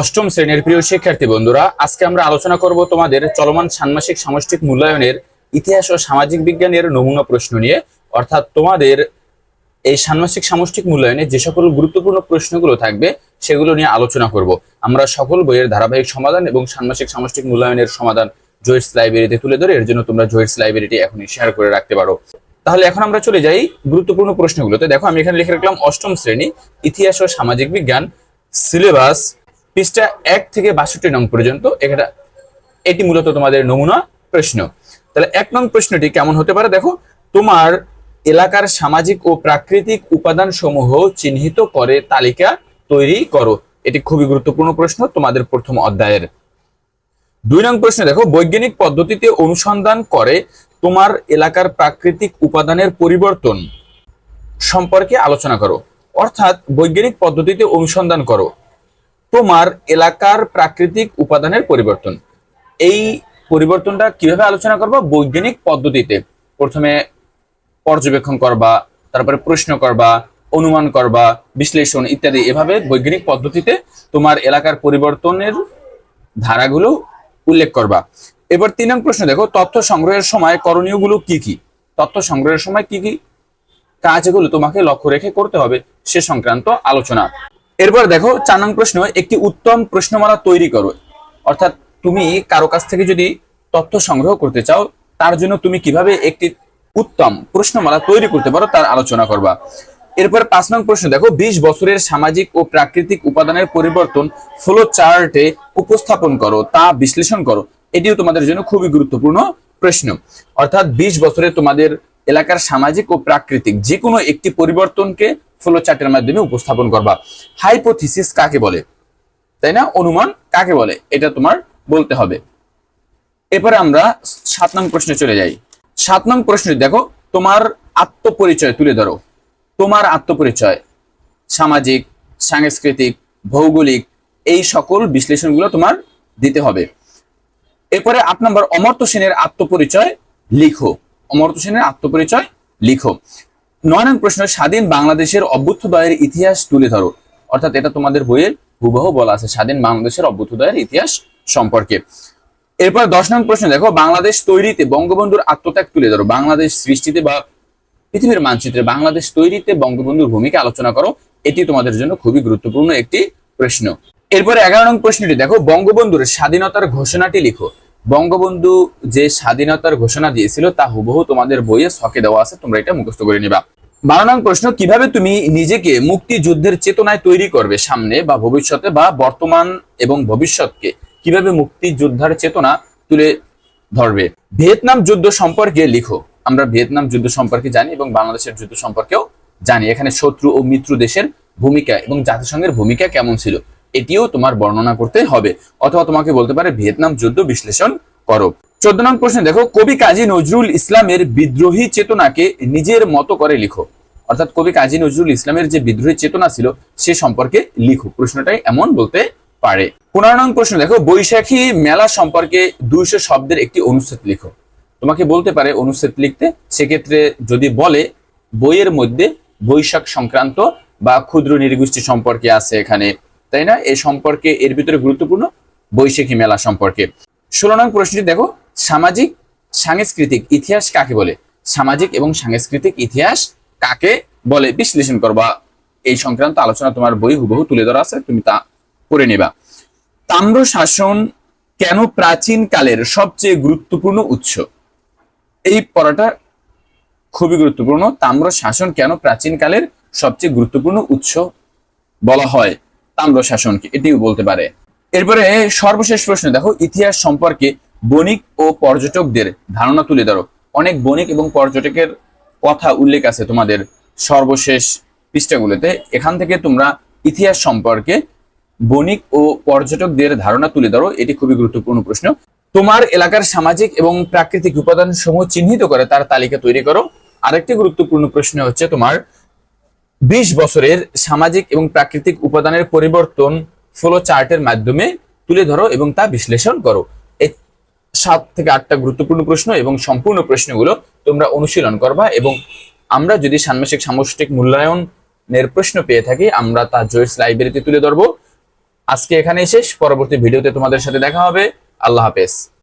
অষ্টম শ্রেণির প্রিয় শিক্ষার্থী বন্ধুরা, আজকে আমরা আলোচনা করব তোমাদের চলমান ষান্মাসিক সামষ্টিক মূল্যায়নের ইতিহাস ও সামাজিক বিজ্ঞানের নমুনা প্রশ্ন নিয়ে। অর্থাৎ তোমাদের এই ষান্মাসিক সামষ্টিক মূল্যায়নে যে সকল গুরুত্বপূর্ণ প্রশ্নগুলো থাকবে, সেগুলো নিয়ে আলোচনা করব। আমরা সকল বইয়ের ধারাবাহিক সমাধান এবং ষান্মাসিক সামষ্টিক মূল্যায়নের সমাধান জয়েটস লাইব্রেরিতে তুলে ধরে, এর জন্য তোমরা জয়েটস লাইব্রেরিটি এখনই শেয়ার করে রাখতে পারো। তাহলে এখন আমরা চলে যাই গুরুত্বপূর্ণ প্রশ্নগুলোতে। দেখো, আমি এখানে লিখে রাখলাম অষ্টম শ্রেণি, ইতিহাস ও সামাজিক বিজ্ঞান, সিলেবাস পৃষ্ঠা এক থেকে বাষট্টি নং পর্যন্ত, এখানে এটি মূলত তোমাদের নমুনা প্রশ্ন। তাহলে এক নং প্রশ্নটি কেমন হতে পারে? দেখো, তোমার এলাকার সামাজিক ও প্রাকৃতিক উপাদান সমূহ চিহ্নিত করে তালিকা তৈরি করো। এটি খুবই গুরুত্বপূর্ণ প্রশ্ন, তোমাদের প্রথম অধ্যায়ের। দুই নং প্রশ্ন দেখো, বৈজ্ঞানিক পদ্ধতিতে অনুসন্ধান করে তোমার এলাকার প্রাকৃতিক উপাদানের পরিবর্তন সম্পর্কে আলোচনা করো। অর্থাৎ বৈজ্ঞানিক পদ্ধতিতে অনুসন্ধান করো। তোমার এলাকার প্রাকৃতিক উপাদানের পরিবর্তন। এই পরিবর্তনটা কীভাবে আলোচনা করবা? বৈজ্ঞানিক পদ্ধতিতে। প্রথমে পর্যবেক্ষণ করবা, তারপরে প্রশ্ন করবা, অনুমান করবা, বিশ্লেষণ ইত্যাদি। এভাবে বৈজ্ঞানিক পদ্ধতিতে তোমার এলাকার পরিবর্তনের ধারাগুলো উল্লেখ করবা। এবার তিন নং প্রশ্ন দেখো, তথ্য সংগ্রহের সময় করণীয়গুলো কি কি? তথ্য সংগ্রহের সময় কি কি? কাজগুলো তোমাকে লক্ষ্য রেখে করতে হবে সে সংক্রান্ত আলোচনা। এরপর দেখো, চার নং প্রশ্ন, একটি উত্তম প্রশ্নমালা তৈরি করো। অর্থাৎ তুমি কারও কাছ থেকে যদি তথ্য সংগ্রহ করতে চাও, তার জন্য তুমি কীভাবে একটি উত্তম প্রশ্নমালা তৈরি করতে পারো তার আলোচনা করবা। এরপর পাঁচ নং প্রশ্ন, দেখো, বিশ বছরের সামাজিক ও প্রাকৃতিক উপাদানের পরিবর্তন ফ্লো চার্টে উপস্থাপন করো, তা বিশ্লেষণ করো। এটিও তোমাদের জন্য খুবই গুরুত্বপূর্ণ প্রশ্ন। অর্থাৎ বিশ বছরে তোমাদের এলাকার সামাজিক ও প্রাকৃতিক যে কোনো একটি পরিবর্তনকে ফ্লো চার্টের মাধ্যমে উপস্থাপন করবা। হাইপোথিসিস কাকে বলে? তাই না? অনুমান কাকে বলে? এটা তোমার বলতে হবে। এরপরে আমরা সাত নং প্রশ্নে চলে যাই। সাত নং প্রশ্ন দেখো, তোমার আত্মপরিচয় তুলে ধরো। তোমার আত্মপরিচয়, সামাজিক, সাংস্কৃতিক, ভৌগোলিক, এই সকল বিশ্লেষণগুলো তোমার দিতে হবে। এরপরে আট নম্বর, অমর্ত্য সেনের আত্মপরিচয় লিখো। অমর্ত্য সেনের আত্মপরিচয় লিখো। নয় নং প্রশ্ন, স্বাধীন বাংলাদেশের অভ্যুত্থদয়ের ইতিহাস তুলে ধরো। অর্থাৎ এটা তোমাদের বইয়ের হুবহু বলা আছে, স্বাধীন বাংলাদেশের অভ্যুত্থদয়ের ইতিহাস সম্পর্কে। এরপর দশ নং প্রশ্ন, দেখো, বাংলাদেশ তৈরিতে বঙ্গবন্ধুর আত্মত্যাগ তুলে ধরো। বাংলাদেশ সৃষ্টিতে বা পৃথিবীর মানচিত্রে বাংলাদেশ তৈরিতে বঙ্গবন্ধুর ভূমিকা আলোচনা করো, এটি তোমাদের জন্য খুবই গুরুত্বপূর্ণ একটি প্রশ্ন। এরপরে এগারো নং প্রশ্নটি, দেখো, বঙ্গবন্ধুর স্বাধীনতার ঘোষণাটি লিখো। বঙ্গবন্ধু যে স্বাধীনতার ঘোষণা দিয়েছিল, তা হুবহু তোমাদের বইয়ে ছকে দেওয়া আছে, তোমরা এটা মুখস্থ করে নিবা। বারো নং প্রশ্ন, কীভাবে তুমি নিজেকে মুক্তিযুদ্ধের চেতনায় তৈরি করবে সামনে বা ভবিষ্যতে বা বর্তমান এবং ভবিষ্যৎকে? কীভাবে মুক্তিযোদ্ধার চেতনা তুলে ধরবে? ভিয়েতনাম যুদ্ধ সম্পর্কে লিখো। আমরা ভিয়েতনাম যুদ্ধ সম্পর্কে জানি এবং বাংলাদেশের যুদ্ধ সম্পর্কেও জানি। এখানে শত্রু ও মিত্র দেশের ভূমিকা এবং জাতিসংঘের ভূমিকা কেমন ছিল? এটিও তোমার বর্ণনা করতে হবে। অথবা তোমাকে বলতে পারে ভিয়েতনাম যুদ্ধ বিশ্লেষণ করো। চোদ্দ নং প্রশ্ন দেখো, কবি কাজী নজরুল ইসলামের বিদ্রোহী চেতনাকে নিজের মতো করে লিখো। অর্থাৎ কবি কাজী নজরুল ইসলামের যে বিদ্রোহী চেতনা ছিল, সে সম্পর্কে লিখো। প্রশ্নটাই এমন বলতে পারে। পনেরো নং প্রশ্ন দেখো, বৈশাখী মেলা সম্পর্কে দুইশো শব্দের একটি অনুচ্ছেদ লিখো। তোমাকে বলতে পারে অনুচ্ছেদ লিখতে, সেক্ষেত্রে যদি বলে, বইয়ের মধ্যে বৈশাখ সংক্রান্ত বা ক্ষুদ্র নির্গোষ্ঠী সম্পর্কে আছে এখানে। তাই না? এই সম্পর্কে এর ভিতরে গুরুত্বপূর্ণ বৈশাখী মেলা সম্পর্কে। ষোলো নং প্রশ্নটি দেখো, সামাজিক, সাংস্কৃতিক ইতিহাস কাকে বলে? সামাজিক এবং সাংস্কৃতিক ইতিহাস কাকে বলে? বিশ্লেষণ করবা। এই সংক্রান্ত আলোচনা তোমার বই হুবহু তুলে ধরা আছে, তুমি তা করে নেবা। তাম্র শাসন কেন প্রাচীন কালের সবচেয়ে গুরুত্বপূর্ণ উৎস? এই পড়াটা খুবই গুরুত্বপূর্ণ। তাম্র শাসন কেন প্রাচীন কালের সবচেয়ে গুরুত্বপূর্ণ উৎস বলা হয়? তাম্র শাসনকে এটিও বলতে পারে। এরপরে সর্বশেষ প্রশ্ন, দেখো, ইতিহাস সম্পর্কে বণিক ও পর্যটকদের ধারণা তুলে ধরো। অনেক বণিক এবং পর্যটকের কথা উল্লেখ আছে তোমাদের সর্বশেষ পৃষ্ঠাগুলোতে। এখান থেকে তোমরা ইতিহাস সম্পর্কে বণিক ও পর্যটকদের ধারণা তুলে ধরো, এটি খুবই গুরুত্বপূর্ণ প্রশ্ন। তোমার এলাকার সামাজিক এবং প্রাকৃতিক উপাদান সমূহ চিহ্নিত করে তার তালিকা তৈরি করো। আরেকটি গুরুত্বপূর্ণ প্রশ্ন হচ্ছে তোমার বিশ বছরের সামাজিক এবং প্রাকৃতিক উপাদানের পরিবর্তন ফ্লো চার্টের মাধ্যমে তুলে ধরো এবং তা বিশ্লেষণ করো। এই সাত থেকে আটটা গুরুত্বপূর্ণ প্রশ্ন এবং সম্পূর্ণ প্রশ্নগুলো তোমরা অনুশীলন করবা এবং আমরা যদি ষান্মাসিক সামষ্টিক মূল্যায়নের প্রশ্ন পেয়ে থাকি, আমরা তা জয়েস লাইব্রেরিতে তুলে ধরবো। আজকে এখানেই শেষ, পরবর্তী ভিডিওতে তোমাদের সাথে দেখা হবে। আল্লাহ হাফেজ।